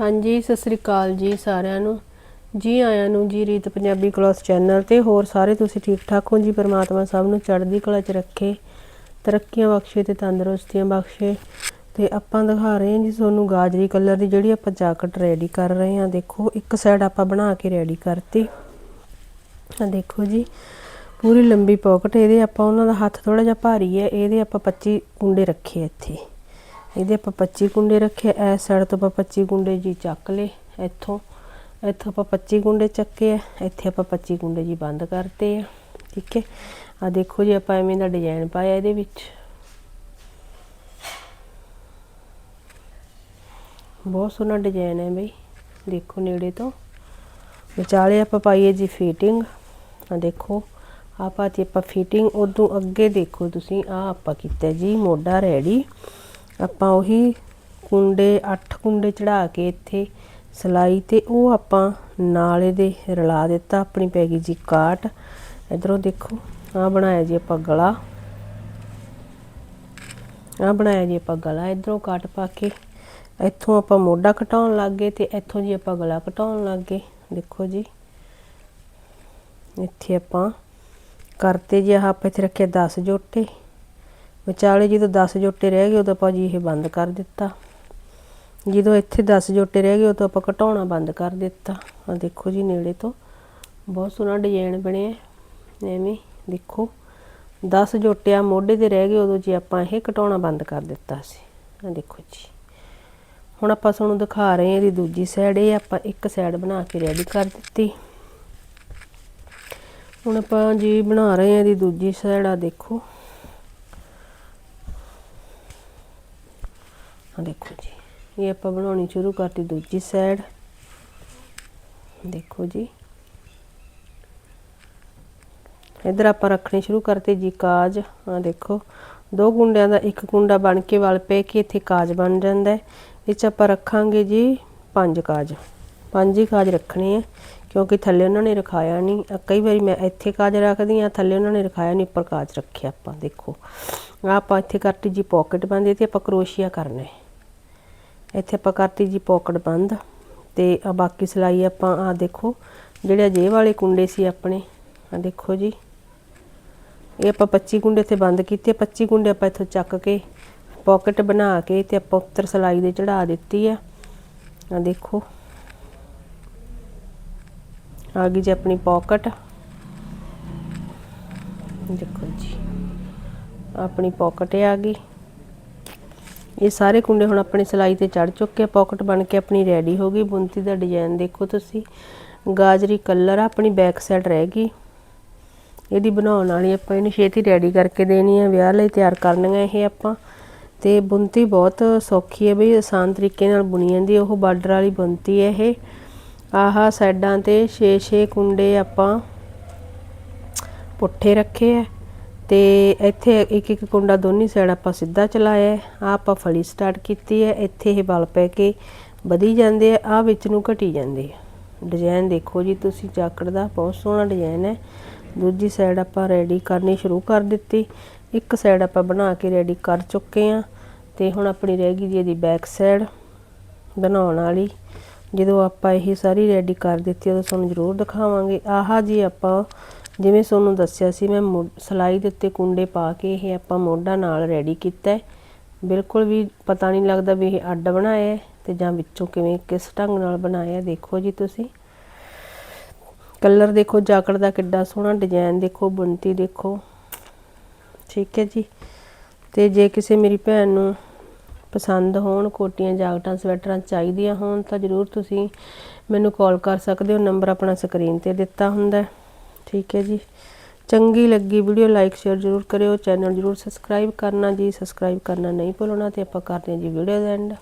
ਹਾਂਜੀ, ਸਤਿ ਸ੍ਰੀ ਅਕਾਲ ਜੀ ਸਾਰਿਆਂ ਨੂੰ। ਜੀ ਆਇਆਂ ਨੂੰ ਜੀ ਰੀਤ ਪੰਜਾਬੀ ਕਲਾਸ ਚੈਨਲ ਤੇ, ਹੋਰ ਸਾਰੇ ਤੁਸੀਂ ਠੀਕ ਠਾਕ ਹੋ? ਜੀ ਪਰਮਾਤਮਾ ਸਭ ਨੂੰ ਚੜ੍ਹਦੀ ਕਲਾ 'ਚ ਰੱਖੇ, ਤਰੱਕੀਆਂ ਬਖਸ਼ੇ ਤੇ ਤੰਦਰੁਸਤੀਆਂ ਬਖਸ਼ੇ। ਤੇ ਆਪਾਂ ਦਿਖਾ ਰਹੇ ਹਾਂ ਜੀ ਤੁਹਾਨੂੰ ਗਾਜਰੀ ਕਲਰ ਦੀ ਜਿਹੜੀ ਆਪਾਂ ਜਾਕਟ ਰੈਡੀ ਕਰ ਰਹੇ ਹਾਂ। ਦੇਖੋ, ਇੱਕ ਸਾਈਡ ਆਪਾਂ ਬਣਾ ਕੇ ਰੈਡੀ ਕਰਤੀ। ਆ ਦੇਖੋ ਜੀ, ਪੂਰੀ ਲੰਬੀ ਪਾਕਟ ਇਹਦੇ ਆਪਾਂ ਉਹਨਾਂ ਦਾ ਹੱਥ ਥੋੜਾ ਜਿਹਾ ਭਾਰੀ ਹੈ, ਇਹਦੇ ਆਪਾਂ 25 ਕੁੰਡੇ ਰੱਖੇ ਇੱਥੇ। ਇਹਦੇ ਆਪਾਂ 25 ਕੁੰਡੇ ਰੱਖੇ ਐ ਸਾਈਡ ਤੋਂ ਆਪਾਂ 25 ਗੁੰਡੇ ਜੀ ਚੱਕ ਲੇ ਇੱਥੋਂ। ਇੱਥੋਂ ਆਪਾਂ 25 ਗੁੰਡੇ ਚੱਕੇ ਆ, ਇੱਥੇ ਆਪਾਂ 25 ਕੁੰਡੇ ਜੀ ਬੰਦ ਕਰਤੇ ਆ, ਠੀਕ ਹੈ? ਆ ਦੇਖੋ ਜੀ, ਆਪਾਂ ਐਵੇਂ ਦਾ ਡਿਜ਼ਾਈਨ ਪਾਇਆ ਇਹਦੇ ਵਿੱਚ। ਬਹੁਤ ਸੋਹਣਾ ਡਿਜ਼ਾਈਨ ਹੈ ਬਈ, ਦੇਖੋ ਨੇੜੇ ਤੋਂ। ਵਿਚਾਲੇ ਆਪਾਂ ਪਾਈਏ ਜੀ ਫਿਟਿੰਗ ਆ ਦੇਖੋ ਆ ਪਾਤੀ ਆਪਾਂ ਫਿਟਿੰਗ ਉਦੋਂ ਅੱਗੇ ਦੇਖੋ ਤੁਸੀਂ ਆ ਆਪਾਂ ਕੀਤਾ ਜੀ ਮੋਢਾ ਰੈਡੀ ਆਪਾਂ ਉਹੀ ਕੁੰਡੇ, ਅੱਠ ਕੁੰਡੇ ਚੜਾ ਕੇ ਇੱਥੇ ਸਲਾਈ ਤੇ ਉਹ ਆਪਾਂ ਨਾਲੇ ਦੇ ਰਲਾ ਦਿੱਤਾ, ਆਪਣੀ ਪੈ ਗਈ ਜੀ ਕਾਟ। ਇਧਰੋਂ ਦੇਖੋ ਆ ਬਣਾਇਆ ਜੀ ਆਪਾਂ ਗਲਾ। ਆ ਬਣਾਇਆ ਜੀ ਆਪਾਂ ਗਲਾ, ਇਧਰੋਂ ਕੱਟ ਪਾ ਕੇ। ਇੱਥੋਂ ਆਪਾਂ ਮੋਢਾ ਘਟਾਉਣ ਲੱਗ ਗਏ ਤੇ ਇੱਥੋਂ ਜੀ ਆਪਾਂ ਗਲਾ ਘਟਾਉਣ ਲੱਗ ਗਏ। ਦੇਖੋ ਜੀ, ਇੱਥੇ ਆਪਾਂ ਕਰਤੇ ਜੀ, ਆਹ ਆਪਾਂ ਇੱਥੇ ਰੱਖਿਆ 10 ਜੋਟੇ। ਵਿਚਾਲੇ ਜਦੋਂ 10 ਜੋਟੇ ਰਹਿ ਗਏ, ਉਦੋਂ ਆਪਾਂ ਜੀ ਇਹ ਬੰਦ ਕਰ ਦਿੱਤਾ। ਜਦੋਂ ਇੱਥੇ 10 ਜੋਟੇ ਰਹਿ ਗਏ, ਉਦੋਂ ਆਪਾਂ ਘਟਾਉਣਾ ਬੰਦ ਕਰ ਦਿੱਤਾ। ਆ ਦੇਖੋ ਜੀ ਨੇੜੇ ਤੋਂ, ਬਹੁਤ ਸੋਹਣਾ ਡਿਜ਼ਾਈਨ ਬਣਿਆ ਐਵੇਂ ਦੇਖੋ 10 ਜੋਟੇ ਆ ਮੋਢੇ ਤੇ ਰਹਿ ਗਏ, ਉਦੋਂ ਜੀ ਆਪਾਂ ਇਹ ਘਟਾਉਣਾ ਬੰਦ ਕਰ ਦਿੱਤਾ ਸੀ। ਆ ਦੇਖੋ ਜੀ। ਹੁਣ ਆਪਾਂ ਤੁਹਾਨੂੰ ਦਿਖਾ ਰਹੇ ਹਾਂ ਇਹਦੀ ਦੂਜੀ ਸਾਈਡ ਇਹ ਆਪਾਂ ਇੱਕ ਸਾਈਡ ਬਣਾ ਕੇ ਰੈਡੀ ਕਰ ਦਿੱਤੀ। ਹੁਣ ਆਪਾਂ ਜੀ ਬਣਾ ਰਹੇ ਹਾਂ ਇਹਦੀ ਦੂਜੀ ਸਾਈਡ ਆ ਦੇਖੋ। ਦੇਖੋ ਜੀ, ਇਹ ਆਪਾਂ ਬਣਾਉਣੀ ਸ਼ੁਰੂ ਕਰਤੀ ਦੂਜੀ ਸਾਈਡ ਦੇਖੋ ਜੀ। ਇਧਰ ਆਪਾਂ ਰੱਖਣੇ ਸ਼ੁਰੂ ਕਰਤੇ ਜੀ ਕਾਜ। ਆ ਦੇਖੋ, ਦੋ ਗੁੰਡਿਆਂ ਦਾ ਇੱਕ ਗੁੰਡਾ ਬਣ ਕੇ ਵਲ ਪੈ ਕੇ ਇੱਥੇ ਕਾਜ ਬਣ ਜਾਂਦਾ ਹੈ। ਇਹ ਚ ਆਪਾਂ ਰੱਖਾਂਗੇ ਜੀ ਪੰਜ ਕਾਜ। ਪੰਜ ਹੀ ਕਾਜ ਰੱਖਣੇ ਆ, ਕਿਉਂਕਿ ਥੱਲੇ ਉਹਨਾਂ ਨੇ ਰਖਾਇਆ ਨਹੀਂ। ਕਈ ਵਾਰੀ ਮੈਂ ਇੱਥੇ ਕਾਜ ਰੱਖਦੀ ਆ ਥੱਲੇ ਉਹਨਾਂ ਨੇ ਰਖਾਇਆ ਨਹੀਂ, ਉੱਪਰ ਕਾਜ ਰੱਖਿਆ ਆਪਾਂ, ਦੇਖੋ। ਆਪਾਂ ਇੱਥੇ ਕਰਤੀ ਜੀ ਪਾਕਟ ਬੰਦ ਤੇ ਆਪਾਂ ਕਰੋਸ਼ੀਆ ਕਰਨਾ ਹੈ। ਇੱਥੇ ਆਪਾਂ ਕਰਤੀ ਜੀ ਪਾਕਟ ਬੰਦ ਤੇ ਆ ਬਾਕੀ ਸਿਲਾਈ ਆਪਾਂ ਆ ਦੇਖੋ, ਜਿਹੜੇ ਜੇ ਵਾਲੇ ਕੁੰਡੇ ਸੀ ਆਪਣੇ, ਆ ਦੇਖੋ ਜੀ। ਇਹ ਆਪਾਂ 25 ਕੁੰਡੇ ਤੇ ਬੰਦ ਕੀਤੇ 25 ਕੁੰਡੇ ਆਪਾਂ ਇੱਥੋਂ ਚੱਕ ਕੇ, ਪਾਕਟ ਬਣਾ ਕੇ ਤੇ ਆਪਾਂ ਉੱਤਰ ਸਿਲਾਈ ਦੇ ਚੜਾ ਦਿੱਤੀ ਆ। ਆ ਦੇਖੋ। ਆ ਗਈ ਜੀ ਆਪਣੀ ਪਾਕਟ। ਦੇਖੋ ਜੀ, ਆਪਣੀ ਪਾਕਟ ਆ ਗਈ। ਇਹ ਸਾਰੇ ਕੁੰਡੇ ਹੁਣ ਆਪਣੀ ਸਿਲਾਈ ਤੇ ਚੜ ਚੁੱਕੇ ਪਾਕਟ ਬਣ ਕੇ ਆਪਣੀ ਰੈਡੀ ਹੋ ਗਈ। ਬੁੰਤੀ ਦਾ ਡਿਜ਼ਾਈਨ ਦੇਖੋ ਤੁਸੀਂ। ਗਾਜਰੀ ਕਲਰ ਆ, ਆਪਣੀ ਬੈਕ ਸਾਈਡ ਰਹਿ ਗਈ। ਇਹਦੀ ਬਣਾਉਣ ਵਾਲੀ ਆਪਾਂ ਇਹਨੂੰ ਛੇਤੀ ਰੈਡੀ ਕਰਕੇ ਦੇਣੀ ਹੈ ਵਿਆਹ ਲਈ ਤਿਆਰ ਕਰਨੀਆਂ ਇਹ ਆਪਾਂ। ਤੇ ਬੁੰਤੀ ਬਹੁਤ ਸੌਖੀ ਹੈ ਬਈ, ਆਸਾਨ ਤਰੀਕੇ ਨਾਲ ਬੁਣੀ ਜਾਂਦੀ ਉਹ ਬਾਰਡਰ ਵਾਲੀ ਬੁੰਤੀ ਹੈ ਇਹ। ਆਹ ਸਾਈਡਾਂ ਤੇ 6-6 ਕੁੰਡੇ ਆਪਾਂ ਪੁੱਠੇ ਰੱਖੇ ਆ। ਤੇ ਇੱਥੇ ਇੱਕ ਇੱਕ ਕੁੰਡਾ ਦੋਨੀ ਸਾਈਡ ਆਪਾਂ ਸਿੱਧਾ ਚਲਾਇਆ ਆ ਆਪਾਂ ਫਲੀ ਸਟਾਰਟ ਕੀਤੀ ਹੈ। ਇੱਥੇ ਇਹ ਬਲ ਪੈ ਕੇ ਵਧੀ ਜਾਂਦੇ ਆ ਆ ਵਿੱਚ ਨੂੰ ਘਟੀ ਜਾਂਦੇ ਆ। ਡਿਜ਼ਾਈਨ ਦੇਖੋ ਜੀ ਤੁਸੀਂ ਜਾਕੜ ਦਾ ਬਹੁਤ ਸੋਹਣਾ ਡਿਜ਼ਾਈਨ ਹੈ। ਦੂਜੀ ਸਾਈਡ ਆਪਾਂ ਰੈਡੀ ਕਰਨੀ ਸ਼ੁਰੂ ਕਰ ਦਿੱਤੀ। ਇੱਕ ਸਾਈਡ ਆਪਾਂ ਬਣਾ ਕੇ ਰੈਡੀ ਕਰ ਚੁੱਕੇ ਆ ਤੇ ਹੁਣ ਆਪਣੀ ਰਹਿ ਗਈ ਜੀ ਇਹਦੀ ਬੈਕ ਸਾਈਡ ਬਣਾਉਣ ਵਾਲੀ। ਜਦੋਂ ਆਪਾਂ ਇਹ ਸਾਰੀ ਰੈਡੀ ਕਰ ਦਿੱਤੀ, ਉਦੋਂ ਤੁਹਾਨੂੰ ਜ਼ਰੂਰ ਦਿਖਾਵਾਂਗੇ। ਆਹਾ ਜੀ ਆਪਾਂ ਜਿਵੇਂ ਤੁਹਾਨੂੰ ਦੱਸਿਆ ਸੀ, ਮੈਂ ਸਲਾਈ ਦੇ ਉੱਤੇ ਕੁੰਡੇ ਪਾ ਕੇ ਇਹ ਆਪਾਂ ਮੋਢਾ ਨਾਲ ਰੈਡੀ ਕੀਤਾ ਬਿਲਕੁਲ ਵੀ ਪਤਾ ਨਹੀਂ ਲੱਗਦਾ ਵੀ ਇਹ ਅੱਡ ਬਣਾਇਆ ਤੇ ਜਾਂ ਵਿੱਚੋਂ ਕਿਵੇਂ, ਕਿਸ ਢੰਗ ਨਾਲ ਬਣਾਇਆ ਦੇਖੋ ਜੀ ਤੁਸੀਂ। ਕਲਰ ਦੇਖੋ ਜਾਕਟ ਦਾ ਕਿੱਡਾ ਸੋਹਣਾ ਡਿਜ਼ਾਈਨ ਦੇਖੋ, ਬੁਣਤੀ ਦੇਖੋ। ਠੀਕ ਹੈ ਜੀ। ਤੇ ਜੇ ਕਿਸੇ ਮੇਰੀ ਭੈਣ ਨੂੰ ਪਸੰਦ ਹੋਣ, ਕੋਟੀਆਂ, ਜਾਕਟਾਂ, ਸਵੈਟਰਾਂ ਚਾਹੀਦੀਆਂ ਹੋਣ, ਤਾਂ ਜਰੂਰ ਤੁਸੀਂ ਮੈਨੂੰ ਕਾਲ ਕਰ ਸਕਦੇ ਹੋ। ਨੰਬਰ ਆਪਣਾ ਸਕਰੀਨ ਤੇ ਦਿੱਤਾ ਹੁੰਦਾ ਠੀਕ ਹੈ ਜੀ। ਚੰਗੀ ਲੱਗੀ ਵੀਡੀਓ ਲਾਈਕ ਸ਼ੇਅਰ ਜਰੂਰ ਕਰਿਓ। ਚੈਨਲ ਜਰੂਰ ਸਬਸਕ੍ਰਾਈਬ ਕਰਨਾ ਜੀ। ਸਬਸਕ੍ਰਾਈਬ ਕਰਨਾ ਨਹੀਂ ਭੁੱਲਣਾ ਤੇ ਆਪਾਂ ਕਰਦੇ ਹਾਂ ਜੀ ਵੀਡੀਓ ਦਾ ਐਂਡ